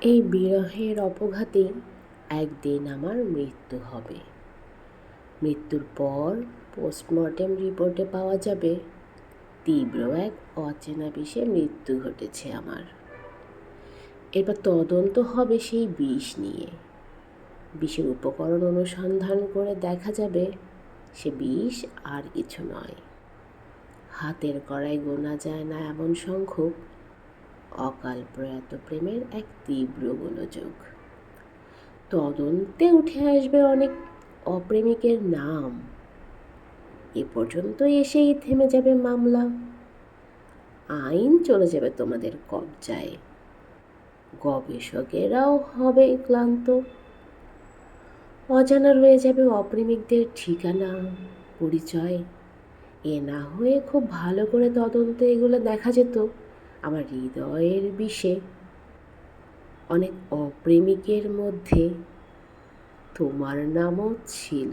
এই বিরহের অপঘাতেই একদিন আমার মৃত্যু হবে। মৃত্যুর পর পোস্টমর্টেম রিপোর্টে পাওয়া যাবে, তীব্র এক অচেনা বিষে মৃত্যু ঘটেছে আমার। এবার তদন্ত হবে সেই বিষ নিয়ে। বিষের উপকরণ অনুসন্ধান করে দেখা যাবে, সে বিষ আর কিছু নয়। হাতের কড়াই গোনা যায় না এমন সংখ্যক অকাল প্রয়াত প্রেমের এক তীব্র গোলযোগ তদন্তে উঠে আসবে অনেক অপ্রেমিকের নাম। এ পর্যন্ত এসেই থেমে যাবে মামলা। আইন চলে যাবে তোমাদের কবজায়। গবেষকেরাও হবে ক্লান্ত। অজানা রয়ে যাবে অপ্রেমিকদের ঠিকানা, পরিচয়। এ না হয়ে খুব ভালো করে তদন্তে এগুলো দেখা যেত। আমার হৃদয়ের বিষে অনেক অপ্রেমিকের মধ্যে তোমার নামও ছিল।